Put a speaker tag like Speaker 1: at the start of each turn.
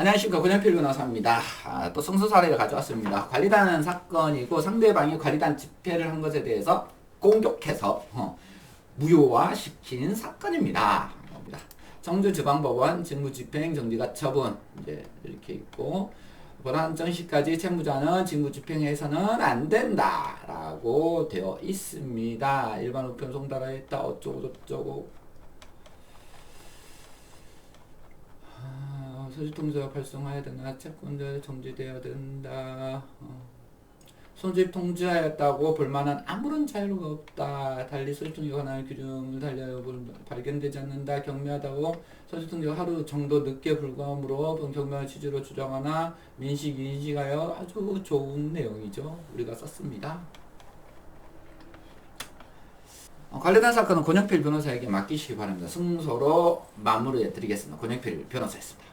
Speaker 1: 안녕하십니까 권영필 변호사입니다. 아, 또 승소 사례를 가져왔습니다. 관리단 사건이고 상대방이 관리단 집회를 한 것에 대해서 공격해서 어, 무효화시킨 사건입니다. 봅니다. 청주지방법원 직무집행 정지가 처분 이제 이렇게 있고 본안 정시까지 채무자는 직무집행해서는 안 된다라고 되어 있습니다. 일반 우편 송달하였다 어쩌고 저쩌고 아, 소집통제가 발송해야 되나 채권자 정지되어야 된다. 어. 소집 통지하였다고 볼만한 아무런 자유가 없다. 달리 소집통제에 관한 규정을 볼- 발견되지 않는다. 경미하다고 소집통제가 하루 정도 늦게 불과하므로 본 경미한 취지로 주장하나 민식 인식하여 아주 좋은 내용이죠. 우리가 썼습니다. 어, 관련된 사건은 권영필 변호사에게 맡기시기 바랍니다. 승소로 마무리해 드리겠습니다. 권영필 변호사였습니다.